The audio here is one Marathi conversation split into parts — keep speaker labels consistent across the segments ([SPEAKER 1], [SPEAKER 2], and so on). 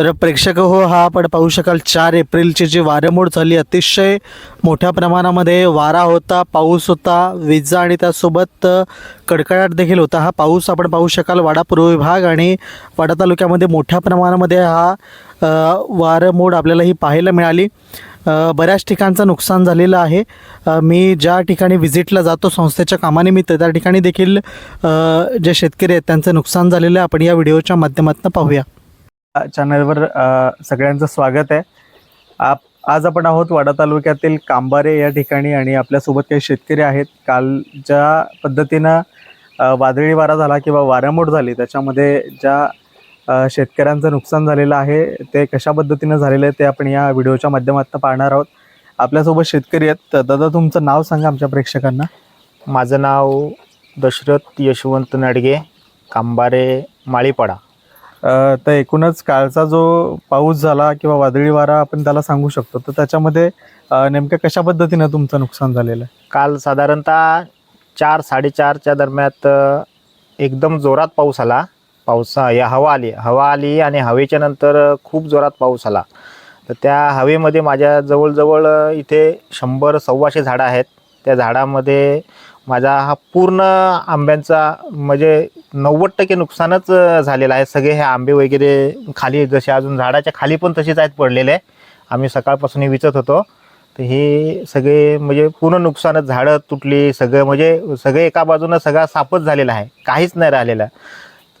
[SPEAKER 1] तर प्रेक्षक हो हा आपण पाहू शकाल चार एप्रिलची जी वारंमोड झाली अतिशय मोठ्या प्रमाणामध्ये वारा होता पाऊस होता विजा आणि त्यासोबत कडकडाट देखील होता. हा पाऊस आपण पाहू शकाल वाडा पूर्व विभाग आणि वाडा तालुक्यामध्ये मोठ्या प्रमाणामध्ये हा वारमोड आपल्याला ही पाहायला मिळाली. बऱ्याच ठिकाणचं नुकसान झालेलं आहे. मी ज्या ठिकाणी व्हिजिटला जातो संस्थेच्या कामानिमित्त त्या ठिकाणी देखील जे शेतकरी आहेत त्यांचं नुकसान झालेलं आहे. आपण या व्हिडिओच्या माध्यमातून पाहूया. चॅनलवर सगळ्यांचं स्वागत आहे. आप आज आपण आहोत वाडा तालुक्यातील कांबारे या ठिकाणी आणि आपल्यासोबत काही शेतकरी आहेत. काल ज्या पद्धतीनं वादळी वारा झाला किंवा वाऱ्यामोड झाली त्याच्यामध्ये ज्या शेतकऱ्यांचं नुकसान झालेलं आहे ते कशा पद्धतीनं झालेलं आहे ते आपण या व्हिडिओच्या माध्यमातून पाहणार आहोत. आपल्यासोबत शेतकरी आहेत. तर दादा तुमचं नाव सांगा आमच्या प्रेक्षकांना.
[SPEAKER 2] माझं नाव दशरथ यशवंत नडगे कांबारे माळीपाडा.
[SPEAKER 1] तर एकूणच कालचा जो पाऊस झाला किंवा वादळी वारा आपण त्याला सांगू शकतो. तर त्याच्यामध्ये नेमक्या कशा पद्धतीनं तुमचं नुकसान झालेलं आहे?
[SPEAKER 2] काल साधारणतः चार साडेचारच्या दरम्यात एकदम जोरात पाऊस आला. पाऊस या हवा आली. हवा आली आणि हवेच्या नंतर खूप जोरात पाऊस आला. तर त्या हवेमध्ये माझ्या जवळजवळ इथे शंभर सव्वाशे झाडं आहेत. त्या झाडामध्ये माझा हा पूर्ण आंब्यांचा म्हणजे नव्वद टक्के नुकसानच झालेलं आहे. सगळे हे आंबे वगैरे खाली जसे अजून झाडाच्या खाली पण तसेच आहेत पडलेले. आम्ही सकाळपासून विचत होतो. तर हे सगळे म्हणजे पूर्ण नुकसानच झाडं तुटली सगळं म्हणजे सगळे एका बाजूनं सगळा सापच झालेला आहे. काहीच नाही राहिलेलं.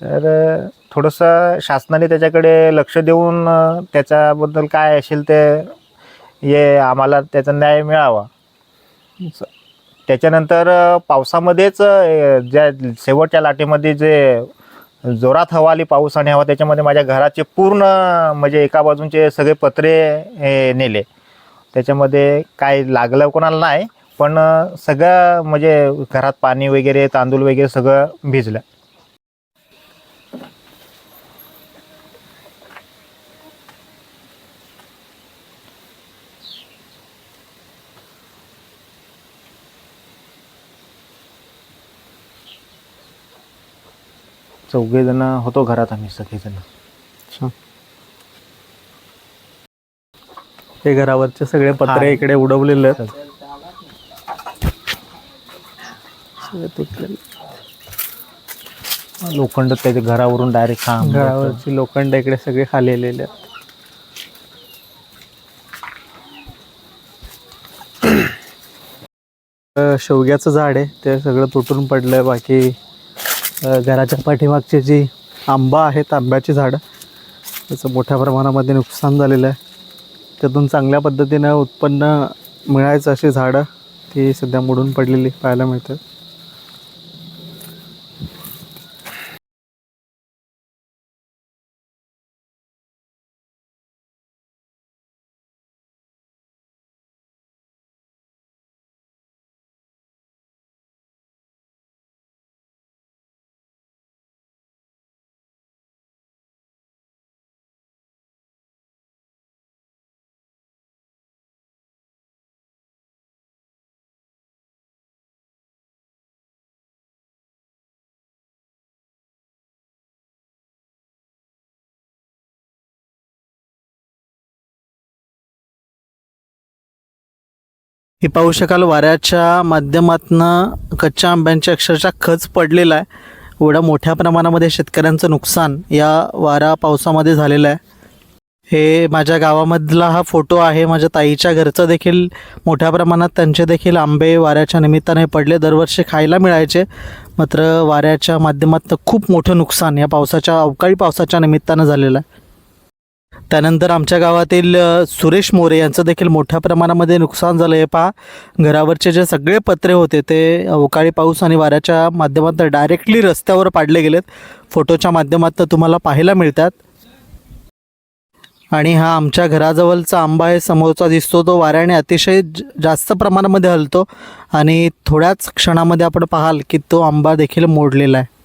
[SPEAKER 2] तर थोडंसं शासनाने त्याच्याकडे लक्ष देऊन त्याच्याबद्दल काय असेल ते हे आम्हाला त्याचा न्याय मिळावा. त्याच्यानंतर पावसामध्येच ज्या शेवटच्या लाटेमध्ये जे जोरात हवा आली पाऊस आणि हवा त्याच्यामध्ये माझ्या घराचे पूर्ण म्हणजे एका बाजूचे सगळे पत्रे हे नेले. त्याच्यामध्ये काय लागलं कोणाला नाही पण सगळं म्हणजे घरात पाणी वगैरे तांदूळ वगैरे सगळं भिजलं. चौघे जण होतो घरात आम्ही सगळेजण.
[SPEAKER 1] हे घरावरचे सगळे पत्रे. इकडे उडवलेले आहेत. सगळे तुटलेले.
[SPEAKER 2] लोखंड त्याच्या घरावरून डायरेक्ट खांब
[SPEAKER 1] घरावरची लोखंड इकडे सगळे खाली आलेले आहेत. अ, शेवग्याचं झाड आहे ते सगळं तुटून पडलंय बाकी घराच्या पाठीमागची जी आंबा आहेत आंब्याची झाडं त्याचं मोठ्या प्रमाणामध्ये नुकसान झालेलं आहे. त्यातून चांगल्या पद्धतीनं उत्पन्न मिळायचं अशी झाडं ती सध्या मोडून पडलेली पाहायला मिळतात. हे पाहू शकाल वाऱ्याच्या माध्यमातनं कच्च्या आंब्यांच्या अक्षरशः खच पडलेला आहे. एवढ्या मोठ्या प्रमाणामध्ये शेतकऱ्यांचं नुकसान या वारा पावसामध्ये झालेलं आहे. हे माझ्या गावामधला हा फोटो आहे. माझ्या ताईच्या घरचं देखील मोठ्या प्रमाणात त्यांचे देखील आंबे वाऱ्याच्या निमित्ताने पडले. दरवर्षी खायला मिळायचे. मात्र वाऱ्याच्या माध्यमातनं खूप मोठं नुकसान या पावसाच्या अवकाळी पावसाच्या निमित्तानं झालेलं आहे. त्यानंतर आमच्या गावातील सुरेश मोरे यांचं देखील मोठ्या प्रमाणामध्ये नुकसान झालं आहे पहा घरावरचे जे सगळे पत्रे होते ते अवकाळी पाऊस आणि वाऱ्याच्या माध्यमातून डायरेक्टली रस्त्यावर पाडले गेलेत. फोटोच्या माध्यमातून तुम्हाला पाहायला मिळतात. आणि हा आमच्या घराजवळचा आंबा आहे समोरचा दिसतो तो वाऱ्याने अतिशय ज- जास्त प्रमाणामध्ये हलतो. आणि थोड्याच क्षणामध्ये आपण पाहाल की तो आंबा देखील मोडलेला आहे.